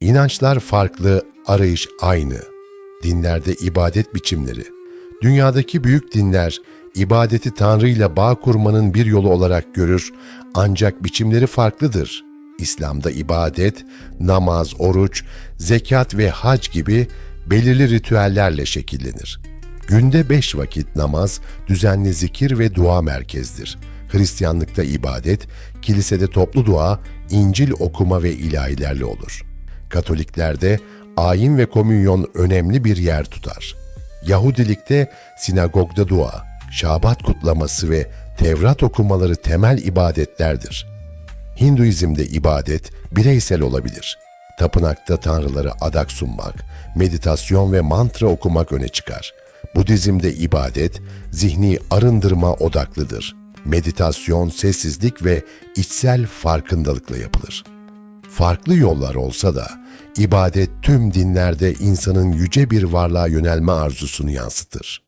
İnançlar farklı, arayış aynı. Dinlerde ibadet biçimleri. Dünyadaki büyük dinler ibadeti Tanrı ile bağ kurmanın bir yolu olarak görür ancak biçimleri farklıdır. İslam'da ibadet, namaz, oruç, zekat ve hac gibi belirli ritüellerle şekillenir. Günde beş vakit namaz, düzenli zikir ve dua merkezdir. Hristiyanlıkta ibadet, kilisede toplu dua, İncil okuma ve ilahilerle olur. Katoliklerde ayin ve komünyon önemli bir yer tutar. Yahudilikte sinagogda dua, Şabat kutlaması ve Tevrat okumaları temel ibadetlerdir. Hinduizmde ibadet bireysel olabilir. Tapınakta tanrılara adak sunmak, meditasyon ve mantra okumak öne çıkar. Budizmde ibadet zihni arındırma odaklıdır. Meditasyon, sessizlik ve içsel farkındalıkla yapılır. Farklı yollar olsa da ibadet tüm dinlerde insanın yüce bir varlığa yönelme arzusunu yansıtır.